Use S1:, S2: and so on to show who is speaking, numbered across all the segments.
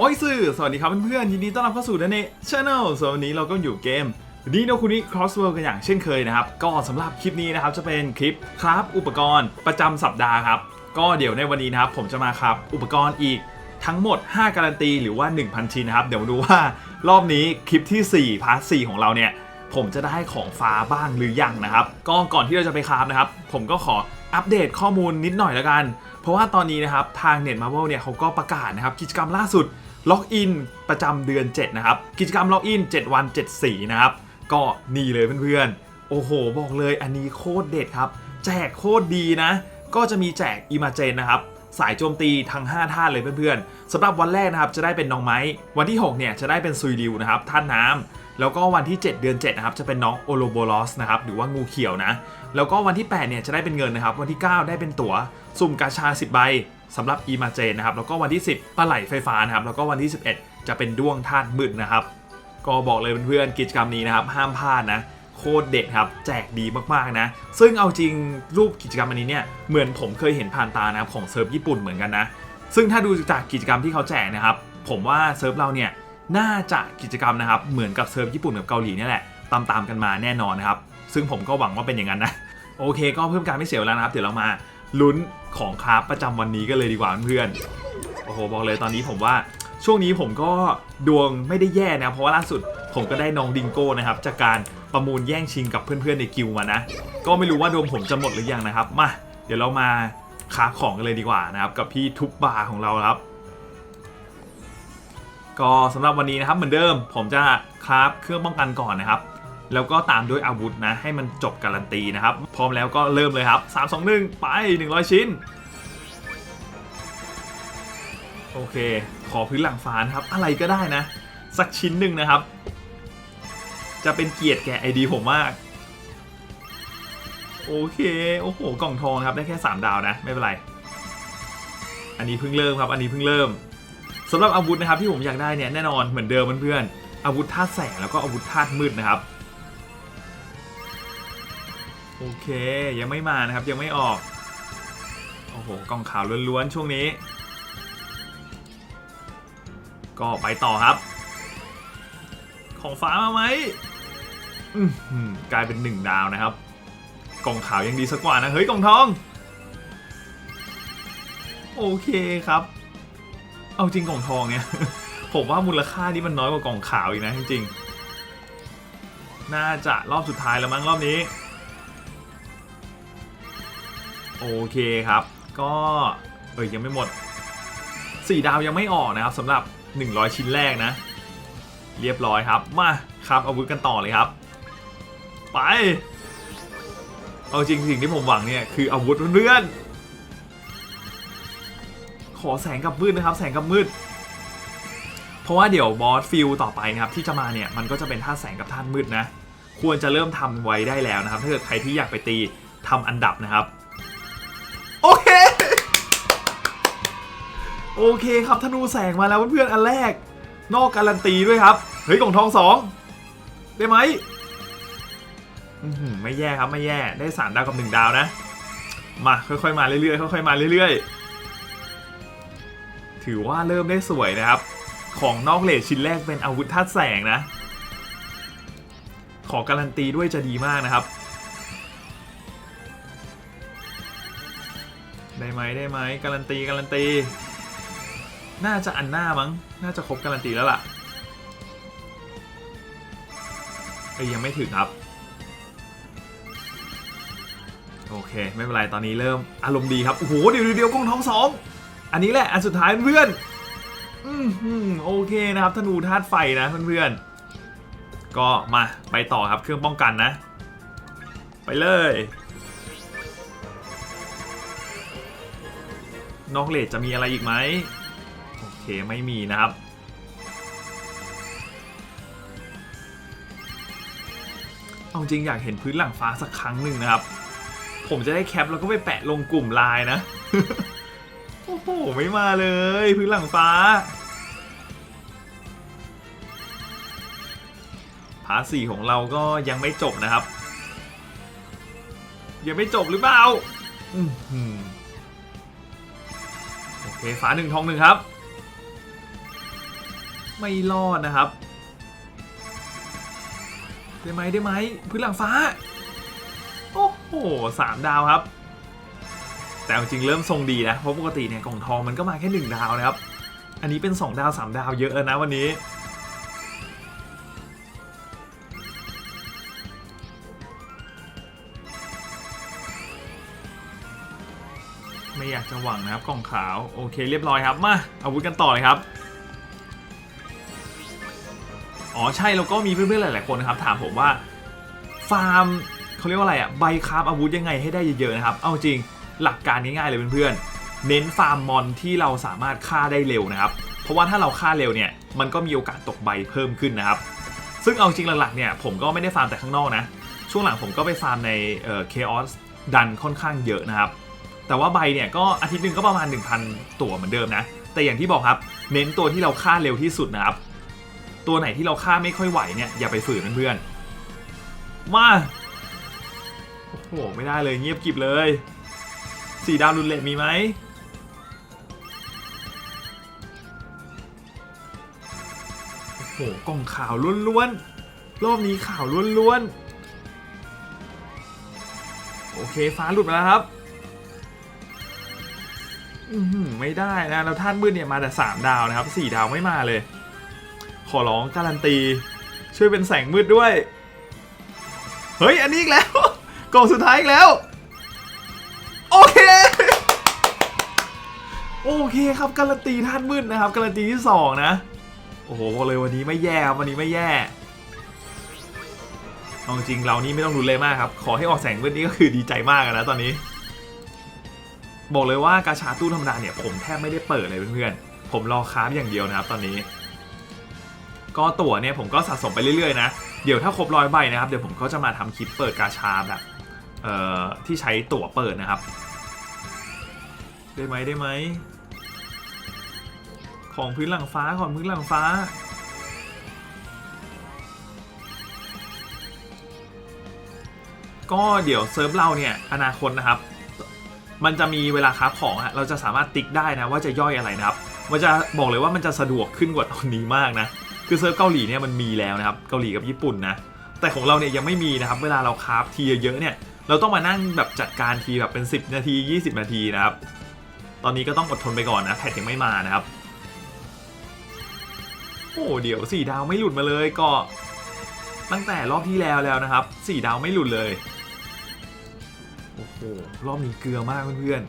S1: โอ้ยสื่อ สวัสดีครับเพื่อนๆ ยินดีต้อนรับเข้าสู่นันเนช n แนลส่วนวันนี้เราก็อยู่เกมดีโนคุนิ Crossworld กันอย่างเช่นเคยนะครับ ก็สำหรับคลิปนี้นะครับจะเป็นคลิปครับอุปกรณ์ประจำสัปดาห์ครับ ก็เดี๋ยวในวันนี้นะครับผมจะมาครับอุปกรณ์อีกทั้งหมด 5 การันตีหรือว่า 1,000 ชิ้นนะครับ เดี๋ยวดูว่ารอบนี้คลิปที่4พาร์ท4ของเราเนี่ยผมจะได้ของฟ้าบ้างหรือยังนะครับ ก็ก่อนที่เราจะไปคราฟนะครับ ผมก็ขออัปเดตข้อมูลนิดหน่อยแล้วกัน เพราะว่าตอนนี้นะครับทางเน็ตมาร์เวลเนี่ยเขาก็ประกาศนะครับกิจกรรมล่าสุด ล็อกอินประจำเดือน 7 นะครับ กิจกรรมล็อกอิน 7 วัน 7 สีนะครับ ก็นี่เลยเพื่อนๆ โอ้โห บอกเลยอันนี้โคตรเด็ดครับ แจกโคตรดีนะ ก็จะมีแจกอิมาเจนนะครับ สายโจมตีทั้ง 5 ท่านเลยเพื่อนๆสำหรับวันแรกนะครับจะได้เป็นน้องไม้ วันที่ 6 เนี่ยจะได้เป็นซุยริวนะครับท่านน้ำ แล้วก็วันที่ 7 เดือน7นะครับจะเป็นน้องโอโลโบลอสนะครับหรือว่างูเขียวนะ แล้วก็วันที่8เนี่ยจะได้เป็นเงินนะครับ วันที่ 9 ได้เป็นตั๋วสุ่มกาชา 10 ใบสำหรับอีมาเจนนะครับแล้วก็วันที่ 10ปลาไหลไฟฟ้านะครับแล้วก็วันที่ 11 จะเป็นด้วงธาตุมืดนะครับก็บอกเลยเพื่อนๆกิจกรรมนี้นะครับห้ามพลาดนะโคตรเด็ดครับแจกดีมากๆนะ ซึ่งเอาจริงรูปกิจกรรมอันนี้เนี่ยเหมือนผมเคยเห็นผ่านตานะครับของเซิร์ฟญี่ปุ่นเหมือนกันนะซึ่งถ้าดูจากกิจกรรมที่เขาแจกนะครับผมว่าเซิร์ฟเราเนี่ย น่าจะกิจกรรมนะครับ เหมือนกับเซิร์ฟญี่ปุ่นกับเกาหลีนี่แหละตามๆกันมาแน่นอนนะครับ ซึ่งผมก็หวังว่าเป็นอย่างนั้นนะโอเค ก็เพิ่มการไม่เสียเวลานะครับ เดี๋ยวเรามาลุ้นของคราฟประจำวันนี้กันเลยดีกว่าเพื่อนโอ้โหบอกเลยตอนนี้ผมว่าช่วงนี้ผมก็ดวงไม่ได้แย่นะเพราะว่าล่าสุดผมก็ได้น้องดิงโก้นะครับจากการประมูลแย่งชิงกับเพื่อนๆในกิลมานะ ก็ไม่รู้ว่าดวงผมจะหมดหรือยังนะครับมาเดี๋ยวเรามาค้าของกันเลยดีกว่านะครับกับพี่ทุบบาร์ของเราครับ ก็สำหรับวันนี้นะครับเหมือนเดิม ผมจะคราฟเครื่องป้องกันก่อนนะครับ แล้วก็ตามด้วยอาวุธนะ ให้มันจบการันตีนะครับ พร้อมแล้วก็เริ่มเลยครับ 3 2 1 ไป 100 ชิ้น โอเค ขอพื้นหลังฟ้านะครับ อะไรก็ได้นะ สักชิ้นหนึ่งนะครับ จะเป็นเกียรติแก่ไอดีผมมาก โอเค โอ้โห กล่องทองครับ ได้แค่ 3 ดาวนะ ไม่เป็นไร อันนี้เพิ่งเริ่มครับ อันนี้เพิ่งเริ่ม สำหรับอาวุธนะครับที่ผมอยากได้เนี่ยแน่นอนเหมือนเดิมเพื่อนๆอาวุธธาตุแสงแล้วก็อาวุธธาตุมืดนะครับโอเคยังไม่มานะครับยังไม่ออกโอ้โหกล่องขาวล้วนๆช่วงนี้ ก็ไปต่อครับ ของฟ้ามาไหมอื้อหือกลายเป็นหนึ่งดาวนะครับ กล่องขาวยังดีสักกว่านะเฮ้ยกล่องทอง โอเคครับ เอาจริงกล่องทองเนี่ย ผมว่ามูลค่านี่มันน้อยกว่ากล่องขาวอีกนะจริงๆ น่าจะรอบสุดท้ายแล้วมั้งรอบนี้ โอเคครับ ก็เออยังไม่หมด 4 ดาวยังไม่ออกนะครับสำหรับ 100 ชิ้นแรกนะ เรียบร้อยครับ มาครับอาวุธกันต่อเลยครับ ไป เอาจริงสิ่งที่ผมหวังเนี่ยคืออาวุธเพื่อน ขอแสงกับมืดนะครับ แสงกับมืด เพราะว่าเดี๋ยวบอสฟิลต่อไปนะครับที่จะมาเนี่ยมันก็จะเป็นท่าแสงกับท่ามืดนะ ควรจะเริ่มทำไว้ได้แล้วนะครับ ถ้าเกิดใครที่อยากไปตีทำอันดับนะครับ โอเค โอเคครับธนูแสงมาแล้วเพื่อนๆอันแรก นอกการันตีด้วยครับ เฮ้ยกล่องทองสองได้ไหมไม่แย่ครับไม่แย่ได้สามดาวกับหนึ่งดาวนะมาค่อยๆมาเรื่อยๆค่อยๆมาเรื่อยๆ ถือว่าเริ่มได้สวยนะครับ ของนอกเลทชิ้นแรกเป็นอาวุธธาตุแสงนะ ขอการันตีด้วยจะดีมากนะครับ ได้ไหมได้ไหมการันตีการันตี น่าจะอันหน้ามั้ง น่าจะครบการันตีแล้วล่ะเอ้ยยังไม่ถึงครับโอเค ไม่เป็นไร ตอนนี้เริ่มอารมณ์ดีครับ โอ้โห เดี๋ยวเดี๋ยวเดี๋ยวกล้องท้องสอง อันนี้แหละ อันสุดท้ายเพื่อนอืมอืมโอเคนะครับธนูธาตุไฟนะเพื่อนๆ ก็มาไปต่อครับเครื่องป้องกันนะ ไปเลย นอกเลทจะมีอะไรอีกไหมโอเคไม่มีนะครับ เอาจริงอยากเห็นพื้นหลังฟ้าสักครั้งหนึ่งนะครับ ผมจะได้แคปแล้วก็ไปแปะลงกลุ่มไลน์นะ โอ้ไม่มาเลยพื้นหลังฟ้า พาร์ทสี่ของเราก็ยังไม่จบนะครับ ยังไม่จบหรือเปล่าอโอเคฟ้าหนึ่งทองหนึ่งครับ ไม่รอดนะครับ ได้ไหมได้ไหมพื้นหลังฟ้า โอ้โหสามดาวครับ แต่จริงเริ่มทรงดีนะ เพราะปกติเนี่ยกล่องทองมันก็มาแค่หนึ่งดาวนะครับ อันนี้เป็น 2 ดาว 3 ดาวเยอะแล้วนะวันนี้ ไม่อยากจะหวังนะครับกล่องขาว โอเคเรียบร้อยครับ มาอาวุธกันต่อเลยครับอ๋อใช่แล้วก็มีเพื่อนๆหลายๆคนนะครับถามผมว่าฟาร์มเขาเรียกว่าอะไรอะใบคราฟอาวุธยังไงให้ได้เยอะๆนะครับ เอาจริง หลักการง่ายๆเลยเพื่อนๆ เน้นฟาร์มมอนที่เราสามารถฆ่าได้เร็วนะครับ เพราะว่าถ้าเราฆ่าเร็วเนี่ยมันก็มีโอกาสตกใบเพิ่มขึ้นนะครับ ซึ่งเอาจริงหลักๆเนี่ยผมก็ไม่ได้ฟาร์มแต่ข้างนอกนะ ช่วงหลังผมก็ไปฟาร์มในเอ่อ Chaos ดันค่อนข้างเยอะนะครับ แต่ว่าใบเนี่ยก็อาทิตย์หนึ่งก็ประมาณ 1,000 ตัวเหมือนเดิมนะ แต่อย่างที่บอกครับเน้นตัวที่เราฆ่าเร็วที่สุดนะครับ ตัวไหนที่เราฆ่าไม่ค่อยไหวเนี่ยอย่าไปฝืนเพื่อนๆมาโอ้โหไม่ได้เลยเงียบกิบเลย สีดาวรุนเลตมีไหมโอ้โหกล่องข่าวล้วนๆรอบนี้ข่าวล้วนๆโอเคฟ้าหลุดมาแล้วครับไม่ได้นะแล้วท่านมืดเนี่ยมาแต่3ดาวนะครับ4ดาวไม่มาเลย ขอร้องการันตี ช่วยเป็นแสงมืดด้วย เฮ้ย อันนี้อีกแล้วกล่องสุดท้ายอีกแล้ว โอเคครับการันตีท่านมืดนะครับการันตีที่ 2 นะ โอ้โหบอกเลยวันนี้ไม่แย่ครับวันนี้ไม่แย่เอาจริงเรานี่ไม่ต้องรุนเลยมากครับ ขอให้ออกแสงมืดนี่ก็คือดีใจมากนะตอนนี้ บอกเลยว่ากาชาตู้ธรรมดาเนี่ยผมแทบไม่ได้เปิดเลยเพื่อนๆผมรอค้าฟอย่างเดียวนะครับตอนนี้ ก็ตั๋วเนี่ยผมก็สะสมไปเรื่อยๆนะเดี๋ยวถ้าครบร้อยใบนะครับเดี๋ยวผมก็จะมาทำคลิปเปิดกาชาแบบเอ่อที่ใช้ตั๋วเปิดนะครับ ได้ไหมได้ไหม ของพื้นหลังฟ้าของพื้นหลังฟ้า ก็เดี๋ยวเซิร์ฟเราเนี่ยอนาคตนะครับ มันจะมีเวลาค้าของอะเราจะสามารถติ๊กได้นะว่าจะย่อยอะไรนะครับ มันจะบอกเลยว่ามันจะสะดวกขึ้นกว่าตอนนี้มากนะ คือเซิร์ฟเกาหลีเนี่ยมันมีแล้วนะครับเกาหลีกับญี่ปุ่นนะแต่ของเราเนี่ยยังไม่มีนะครับเวลาเราคราฟทีเยอะๆเนี่ยเราต้องมานั่งแบบจัดการทีแบบเป็น 10 นาที 20 นาทีนะครับ ตอนนี้ก็ต้องอดทนไปก่อนนะแพทยังไม่มานะครับ อ้เดี๋ยวสี่ดาวไม่หลุดมาเลยก็ตั้งแต่รอบที่แล้วแล้วนะครับสี่ดาวไม่หลุดเลยโอ้โหรอบนี้เกลือมากเพื่อน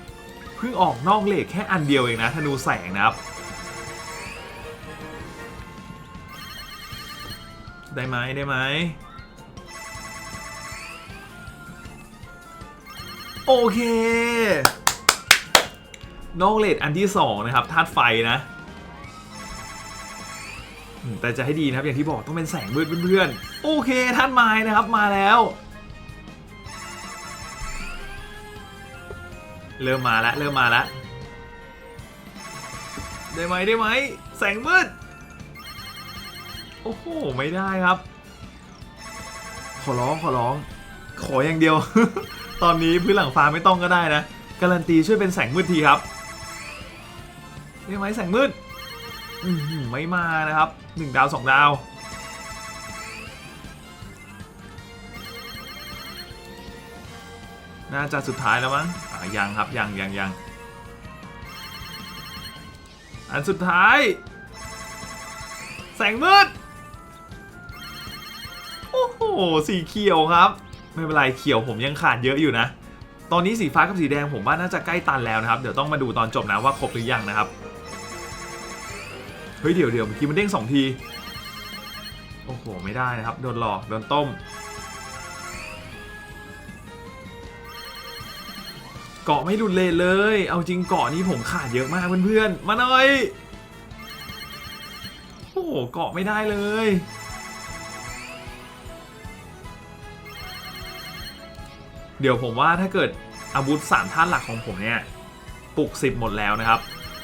S1: ๆเพิ่งออกนอกเลทแค่อันเดียวเองนะธนูแสงนะครับ ได้ไหมได้ไหมโอเคนอกเลทอันที่ 2 นะครับธาตุไฟนะ แต่จะให้ดีนะครับอย่างที่บอกต้องเป็นแสงมืดเพื่อนๆ โอเคท่านไม้นะครับมาแล้ว เริ่มมาแล้วเริ่มมาแล้วได้ไหมได้ไหมแสงมืด โอ้โหไม่ได้ครับ ขอร้องขอร้อง ขออย่างเดียว ตอนนี้พื้นหลังฟ้าไม่ต้องก็ได้นะ การันตีช่วยเป็นแสงมืดทีครับได้ไหมแสงมืด ไม่มานะครับหนึ่งดาวสองดาว น่าจะสุดท้ายแล้วมั้งยังครับ ยังยังยังอันสุดท้าย แสงมืด โอ้โห สีเขียวครับ ไม่เป็นไรเขียวผมยังขาดเยอะอยู่นะ ตอนนี้สีฟ้ากับสีแดงผมว่าน่าจะใกล้ตันแล้วนะครับ เดี๋ยวต้องมาดูตอนจบนะว่าครบหรือยังนะครับ เฮ้ยเดี๋ยวเดี๋ยวเมื่อกี้มันเด้งสองที โอ้โห ไม่ได้นะครับ โดนหลอก โดนต้ม เกาะไม่หลุดเลนเลย เอาจริงเกาะนี้ผมขาดเยอะมากเพื่อนๆ มาหน่อย โอ้โห เกาะไม่ได้เลยเดี๋ยวผมว่าถ้าเกิดอาวุธสามท่านหลักของผมเนี่ยปลุกสิบหมดแล้วนะครับ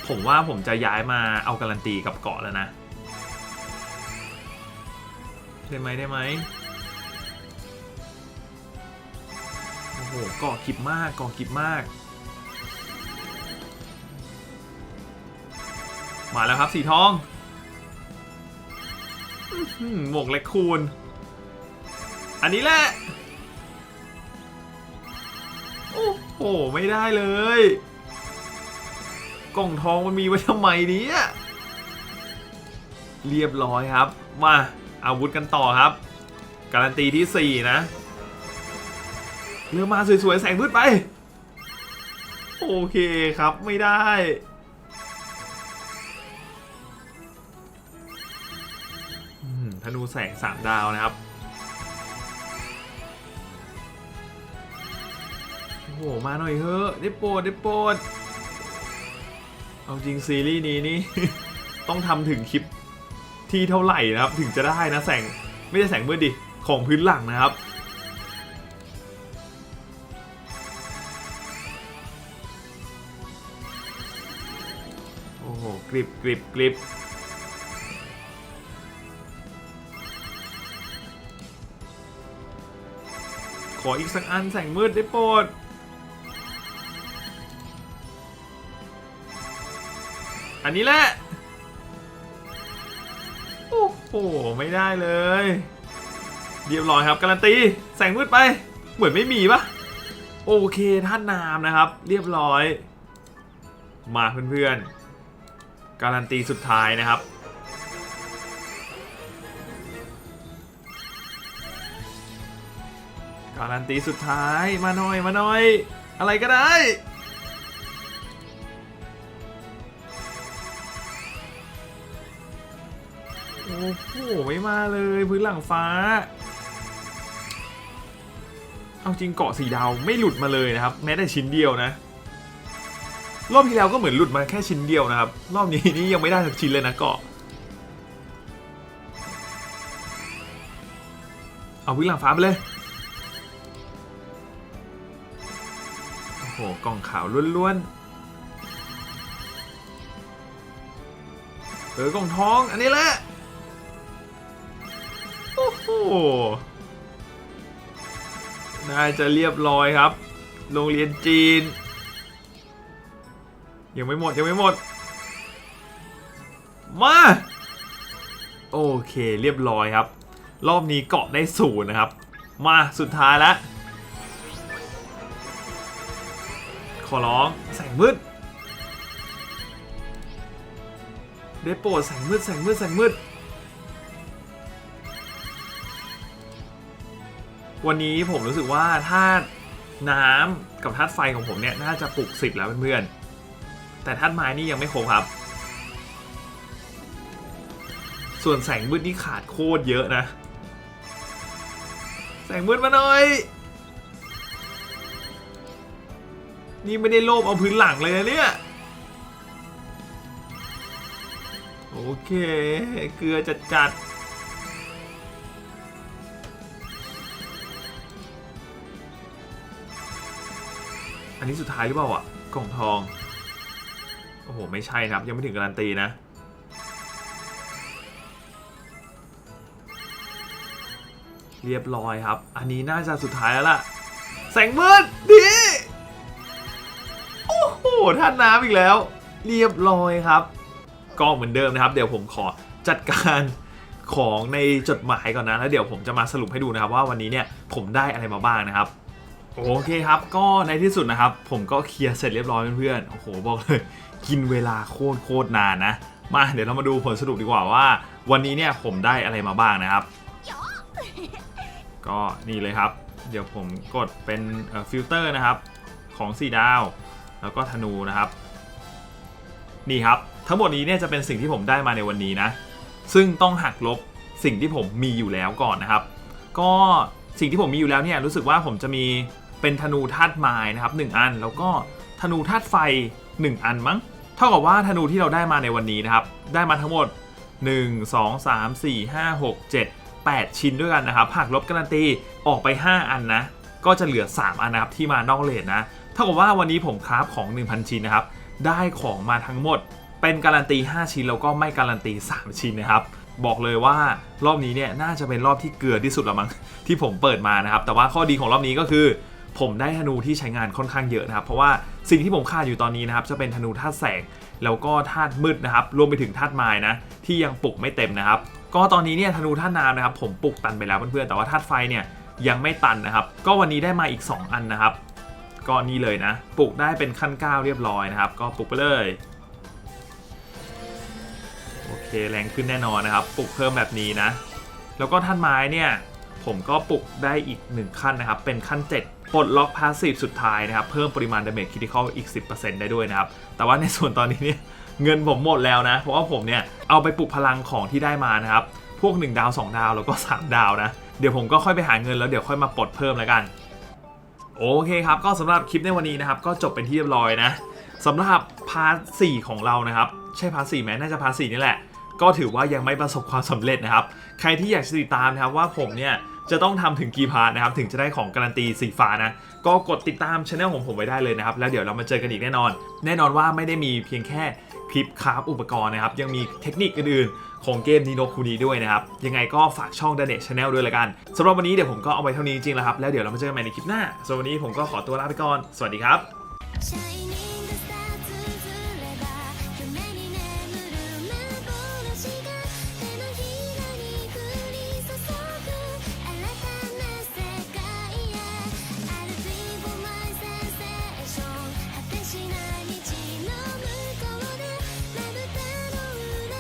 S1: ผมว่าผมจะย้ายมาเอาการันตีกับเกาะแล้วนะ ได้ไหมได้ไหมโอ้โหเกาะกิบมากเกาะกิบมาก มาแล้วครับสีทองอื้อหือหมวกเล็กคูณ อันนี้แหละ โอ้โห ไม่ได้เลย กล่องทองมันมีไว้ทำไมเนี้ยเรียบร้อยครับ มาอาวุธกันต่อครับ การันตีที่ 4 นะเรือมาสวยๆ แสงมืดไป โอเคครับไม่ได้ ธนูแสง3ดาวนะครับ โอ้โห มาหน่อยเถอะ ได้โปรดได้โปรด เอาจริงซีรีส์นี้นี่ ต้องทำถึงคลิปที่เท่าไหร่นะครับ ถึงจะได้นะแสงไม่ใช่แสงมืดดิของพื้นหลังนะครับโอ้โหกริบกริบกริบขออีกสักอันแสงมืดได้โปรด อันนี้แหละ โอ้โห ไม่ได้เลย เรียบร้อยครับ การันตี แสงมืดไป เหมือนไม่มีปะโอเคท่านนามนะครับ เรียบร้อย มาเพื่อนๆ การันตีสุดท้ายนะครับการันตีสุดท้ายมาหน่อยมาหน่อย อะไรก็ได้ โอ้โหไม่มาเลยพื้นหลังฟ้า เอาจริงเกาะสีดาวไม่หลุดมาเลยนะครับ แม้แต่ชิ้นเดียวนะ รอบที่แล้วก็เหมือนหลุดมาแค่ชิ้นเดียวนะครับ รอบนี้นี่ยังไม่ได้สักชิ้นเลยนะเกาะเอาพื้นหลังฟ้าไปเลยโอ้โหกล่องขาวล้วนๆเออกล่องทองอันนี้แหละ น่าจะเรียบร้อยครับ โรงเรียนจีน ยังไม่หมดยังไม่หมด มา โอเคเรียบร้อยครับ รอบนี้เกาะได้ศูนย์นะครับ มาสุดท้ายแล้วขอร้องแสงมืด ได้โปรดแสงมืดแสงมืดแสงมืด วันนี้ผมรู้สึกว่าธาตุน้ำกับธาตุไฟของผมเนี่ยน่าจะปลุกสิบแล้วเพื่อนๆ แต่ธาตุไม้นี่ยังไม่ครบครับ ส่วนแสงมืดนี่ขาดโคตรเยอะนะ แสงมืดมาหน่อย นี่ไม่ได้โลภเอาพื้นหลังเลยนะเนี่ย โอเค เกลือจัดจัด นนี้สุดท้ายหรือเปล่าอะกล่องทอง โอ้โห ไม่ใช่นะครับ ยังไม่ถึงการันตีนะ เรียบร้อยครับ อันนี้น่าจะสุดท้ายแล้วล่ะ แสงมืดดี โอ้โหท่านน้ำอีกแล้ว เรียบร้อยครับ ก็เหมือนเดิมนะครับ เดี๋ยวผมขอจัดการของในจดหมายก่อนนะ แล้วเดี๋ยวผมจะมาสรุปให้ดูนะครับว่าวันนี้เนี่ยผมได้อะไรมาบ้างนะครับ โอเคครับก็ในที่สุดนะครับ ผมก็เคลียร์เสร็จเรียบร้อยเพื่อนๆโอ้โหบอกเลย กินเวลาโคตรโคตรนานนะ มาเดี๋ยวเรามาดูผลสรุปดีกว่าว่า วันนี้เนี่ยผมได้อะไรมาบ้างนะครับ ก็นี่เลยครับ เดี๋ยวผมกดเป็นฟิลเตอร์นะครับของ4ดาว แล้วก็ธนูนะครับ นี่ครับ ทั้งหมดนี้เนี่ยจะเป็นสิ่งที่ผมได้มาในวันนี้นะ ซึ่งต้องหักลบสิ่งที่ผมมีอยู่แล้วก่อนนะครับ ก็สิ่งที่ผมมีอยู่แล้วเนี่ยรู้สึกว่าผมจะมี เป็นธนูธาตุไม้นะครับ1อัน แล้วก็ธนูธาตุไฟ 1 อันมั้ง เท่ากับว่าธนูที่เราได้มาในวันนี้นะครับ ได้มาทั้งหมด 1 2 3 4 5 6 7 8 ชิ้นด้วยกันนะครับหากลบการันตีออกไป 5 อันนะ ก็จะเหลือ 3 อันนะครับที่มานอกเลทนะ เท่ากับว่าวันนี้ผมคราฟของ 1,000 ชิ้นนะครับ ได้ของมาทั้งหมด เป็นการันตี 5 ชิ้นแล้วก็ไม่การันตี 3 ชิ้นนะครับบอกเลยว่ารอบนี้เนี่ยน่าจะเป็นรอบที่เกลือที่สุดละมั้งที่ผมเปิดมานะครับ แต่ว่าข้อดีของรอบนี้ก็คือ ผมได้ธนูที่ใช้งานค่อนข้างเยอะนะครับ เพราะว่าสิ่งที่ผมขาดอยู่ตอนนี้นะครับ จะเป็นธนูธาตุแสง แล้วก็ธาตุมืดนะครับ รวมไปถึงธาตุไม้นะ ที่ยังปลุกไม่เต็มนะครับ ก็ตอนนี้เนี่ยธนูธาตุน้ำนะครับ ผมปลุกตันไปแล้วเพื่อนๆ แต่ว่าธาตุไฟเนี่ยยังไม่ตันนะครับ ก็วันนี้ได้มาอีก 2 อันนะครับ ก็นี่เลยนะ ปลุกได้เป็นขั้น9เรียบร้อยนะครับ ก็ปลุกไปเลย โอเคแรงขึ้นแน่นอนนะครับ ปลุกเพิ่มแบบนี้นะ แล้วก็ท่านไม้เนี่ย ผมก็ปลุกได้อีก 1 ขั้นนะครับ เป็นขั้น 7 ปลดล็อกพาสซีฟสุดท้ายนะครับ เพิ่มปริมาณดาเมจคริติคอลอีก 10%ได้ด้วยนะครับ แต่ว่าในส่วนตอนนี้เนี่ยเงินผมหมดแล้วนะ เพราะว่าผมเนี่ยเอาไปปลุกพลังของที่ได้มานะครับ พวก 1 ดาว 2 ดาวแล้วก็ 3 ดาวนะ เดี๋ยวผมก็ค่อยไปหาเงินแล้วเดี๋ยวค่อยมาปลดเพิ่มแล้วกัน โอเคครับ ก็สำหรับคลิปในวันนี้นะครับ ก็จบเป็นที่เรียบร้อยนะสำหรับพาร์ท4ของเรานะครับ ใช่พาร์ท4ไหมน่าจะพาร์ท4นี่แหละก็ถือว่ายังไม่ประสบความสำเร็จนะครับ ใครที่อยากติดตามนะครับว่าผมเนี่ย จะต้องทำถึงกี่พาร์ทนะครับ ถึงจะได้ของการันตีสีฟ้านะ ก็กดติดตามช anel ของผมไว้ได้เลยนะครับ แล้วเดี๋ยวเรามาเจอกันอีกแน่นอน แน่นอนว่าไม่ได้มีเพียงแค่คลิปคราฟอุปกรณ์นะครับ ยังมีเทคนิคอื่นๆ ของเกมนีโนคูนีด้วยนะครับ ยังไงก็ฝากช่อง d a n e t Channel ด้วยละกันสำหรับวันนี้เดี๋ยวผมก็เอาไว้เท่านี้จริงๆแล้วครับแล้วเดี๋ยวเรามาเจอกันใหม่ในคลิปหน้าสำหรับวันนี้ผมก็ขอตัวลาไปก่อนสวัสดีครับ